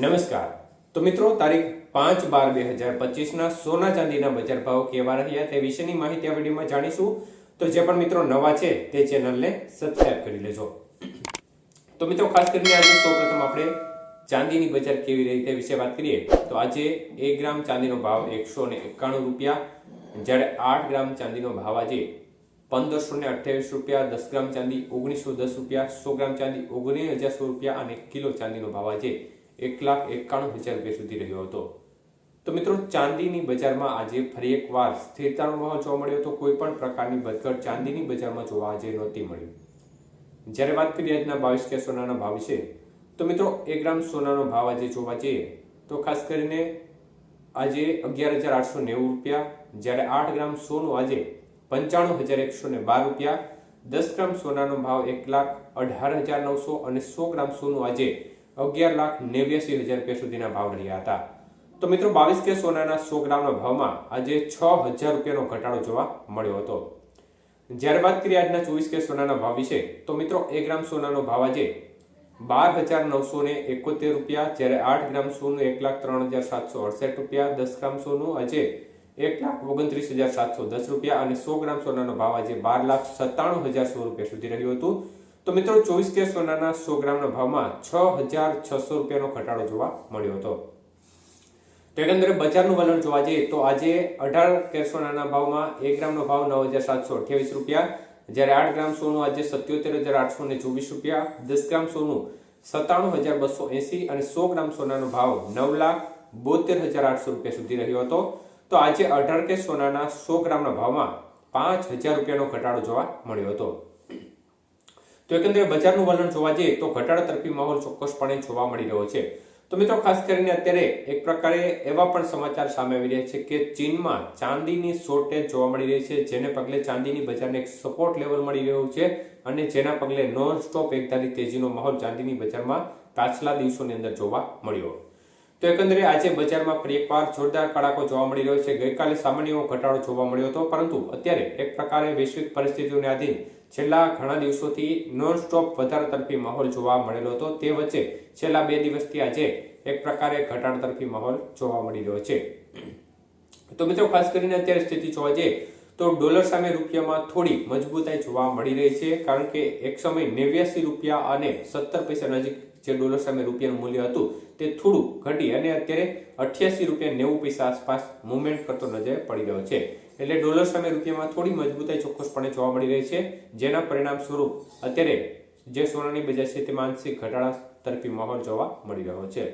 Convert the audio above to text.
નમસ્કાર. તો મિત્રો, તારીખ પાંચ બાર બે હજાર પચીસના સોના ચાંદીના બજાર ભાવ કેવા રહ્યા તે વિશેની માહિતી આ વિડીયોમાં જાણીશું. તો જે પણ મિત્રો નવા છે તે ચેનલને સબસ્ક્રાઇબ કરી લેજો. તો મિત્રો, ખાસ કરીને આજે સૌપ્રથમ આપણે ચાંદીની બજાર કેવી રહી તે વિશે વાત કરીએ. તો આજે એક ગ્રામ ચાંદીનો ભાવ એકસો ને એકાણું રૂપિયા, જ્યારે આઠ ગ્રામ ચાંદીનો ભાવ આજે પંદરસો ને અઠ્યાવીસ રૂપિયા, દસ ગ્રામ ચાંદી ઓગણીસો દસ રૂપિયા, સો ગ્રામ ચાંદી ઓગણીસ હજાર સો રૂપિયા અને કિલો ચાંદીનો ભાવ આજે એક લાખ એકાણું હજાર રૂપિયા સુધી રહ્યો હતો. તો મિત્રો, ચાંદીની બજારમાં આજે ફરી એકવાર સ્થિરતાનો માહોલ જોવા મળ્યો તો કોઈ પણ પ્રકારની વધઘટ ચાંદીની બજારમાં જોવા આજે નહોતી મળી. જ્યારે વાત કરીએ આજના બાવીસ કે સોનાના ભાવ વિશે, તો મિત્રો, એક ગ્રામ સોનાનો ભાવ આજે જોવા જઈએ, તો ખાસ કરીને આજે અગિયાર હજાર આઠસો નેવું રૂપિયા, જ્યારે આઠ ગ્રામ સોનું આજે પંચાણું હજાર એકસો ને બાર રૂપિયા, દસ ગ્રામ સોનાનો ભાવ એક લાખ અઢાર હજાર નવસો અને સો ગ્રામ સોનું આજે અગિયાર લાખ નેવ્યાસી હજાર રૂપિયા સુધીના ભાવ રહ્યા હતા. તો મિત્રો, બાવીસ કે સોનાના સો ગ્રામના ભાવમાં આજે છ હજાર રૂપિયાનો ઘટાડો જોવા મળ્યો હતો. જ્યારે વાત કરીએ આજના ચોવીસ કે સોનાના ભાવ વિશે, તો મિત્રો, એક ગ્રામ સોનાનો ભાવ આજે બાર હજાર નવસો ને એકોતેર રૂપિયા, જ્યારે આઠ ગ્રામ સોનું એક લાખ ત્રણ હજાર સાતસો અડસઠ રૂપિયા, દસ ગ્રામ સોનું આજે એક લાખ ઓગણત્રીસ હજાર સાતસો દસ રૂપિયા અને સો ગ્રામ સોનાનો ભાવ આજે બાર લાખ સત્તાણું હજાર સો રૂપિયા સુધી રહ્યું હતું. તો મિત્રો ચોવીસ કે સોનાના સો ગ્રામના ભાવમાં છ હજાર છસો રૂપિયાનો ઘટાડો જોવા મળ્યો હતો. તો એકંદરે બજારનું વલણ જોવા જઈએ તો આજે અઢાર કે સોનાના ભાવમાં એક ગ્રામનો ભાવ નવ હજાર સાતસો અઠ્યાવીસ રૂપિયા, જ્યારે આઠ ગ્રામ સોનું આજે સત્યોતેર હજાર આઠસો ને ચોવીસ રૂપિયા, દસ ગ્રામ સોનું સત્તાણું હજાર બસો એસી અને સો ગ્રામ સોનાનો ભાવ નવ લાખ બોતેર હજાર આઠસો રૂપિયા સુધી રહ્યો હતો. તો આજે અઢાર કે સોનાના સો ગ્રામના ભાવમાં પાંચ હજાર રૂપિયાનો ઘટાડો જોવા મળ્યો હતો. તો એકંદરે બજારનું વલણ જોવા જઈએ તો ઘટાડા તરફી માહોલ ચોક્કસપણે જોવા મળી રહ્યો છે. તો મિત્રો, ખાસ કરીને અત્યારે એક પ્રકારે એવા પણ સમાચાર સામે આવી રહ્યા છે કે ચીનમાં ચાંદીની શોર્ટેજ જોવા મળી રહી છે, જેને પગલે ચાંદીની બજારને એક સપોર્ટ લેવલ મળી રહ્યું છે અને જેના પગલે નોન સ્ટોપ એકધારી તેજીનો માહોલ ચાંદીની બજારમાં પાછલા દિવસોની અંદર જોવા મળ્યો. તો એકંદરે આજે બજારમાં ફરી એકવાર જોરદાર કડાકો જોવા મળી રહ્યો છે. ગઈકાલે સામાન્ય ઘટાડો જોવા મળ્યો હતો, પરંતુ અત્યારે એક પ્રકારે વૈશ્વિક પરિસ્થિતિઓને આધીન છેલ્લા ઘણા દિવસોથી નોન સ્ટોપ વધારા તરફી માહોલ જોવા મળેલો હતો. તે વચ્ચે છેલ્લા બે દિવસથી આજે એક પ્રકારે ઘટાડા તરફી માહોલ જોવા મળી રહ્યો છે. તો મિત્રો, ખાસ કરીને અત્યારે સ્થિતિ જોવા જઈએ તો ડોલર સામે રૂપિયામાં થોડી મજબૂતાઈ જોવા મળી રહી છે, કારણ કે એક સમય નેવ્યાસી રૂપિયા અને સત્તર પૈસા નજીક જે ડોલર સામે રૂપિયાનું મૂલ્ય હતું તે થોડું ઘટી અને અત્યારે અઠ્યાસી રૂપિયા નેવું પૈસા આસપાસ મુવમેન્ટ કરતો નજરે પડી રહ્યો છે. એટલે ડોલર સામે રૂપિયામાં થોડી મજબૂતાઈ ચોક્કસપણે જોવા મળી રહી છે, જેના પરિણામ સ્વરૂપ અત્યારે જે સોનાની બજાર છે તેમાં આંશિક ઘટાડા તરફી માહોલ જોવા મળી રહ્યો છે.